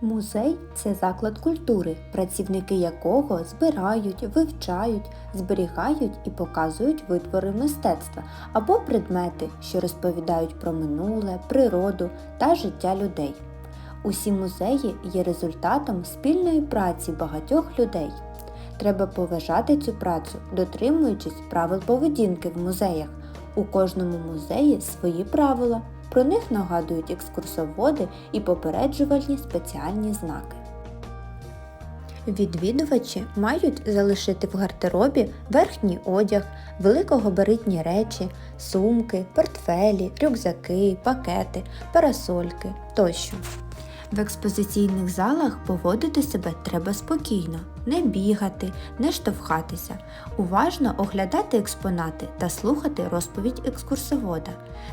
Музей це заклад культури, працівники якого збирають, вивчають, зберігають і показують витвори мистецтва або предмети, що розповідають про минуле, природу та життя людей. Усі музеї є результатом спільної праці багатьох людей. Треба поважати цю працю, дотримуючись правил поведінки в музеях. У кожному музеї свої правила. Про них нагадують екскурсоводи і попереджувальні спеціальні знаки. Відвідувачі мають залишити в гардеробі верхній одяг, великогабаритні речі, сумки, портфелі, рюкзаки, пакети, парасольки тощо. В експозиційних залах поводити себе треба спокійно, не бігати, не штовхатися, уважно оглядати експонати та слухати розповідь екскурсовода,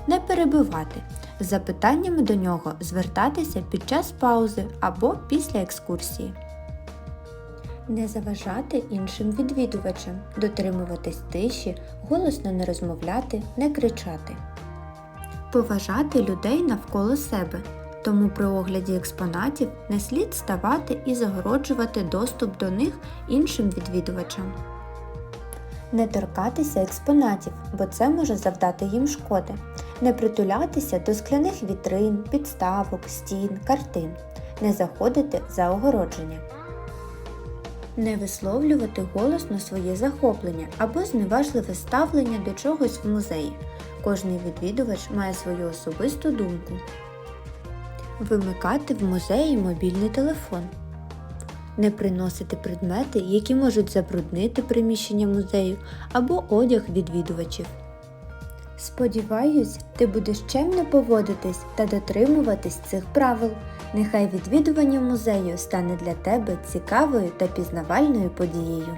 не перебивати, з запитаннями до нього звертатися під час паузи або після екскурсії. Не заважати іншим відвідувачам, дотримуватись тиші, голосно не розмовляти, не кричати. Поважати людей навколо себе, тому при огляді експонатів не слід ставати і загороджувати доступ до них іншим відвідувачам. Не торкатися експонатів, бо це може завдати їм шкоди. Не притулятися до скляних вітрин, підставок, стін, картин. Не заходити за огородження. Не висловлювати голосно своє захоплення або зневажливе ставлення до чогось в музеї. Кожний відвідувач має свою особисту думку. Вимикати в музеї мобільний телефон. Не приносити предмети, які можуть забруднити приміщення музею або одяг відвідувачів. Сподіваюсь, ти будеш чемно поводитись та дотримуватись цих правил. Нехай відвідування музею стане для тебе цікавою та пізнавальною подією.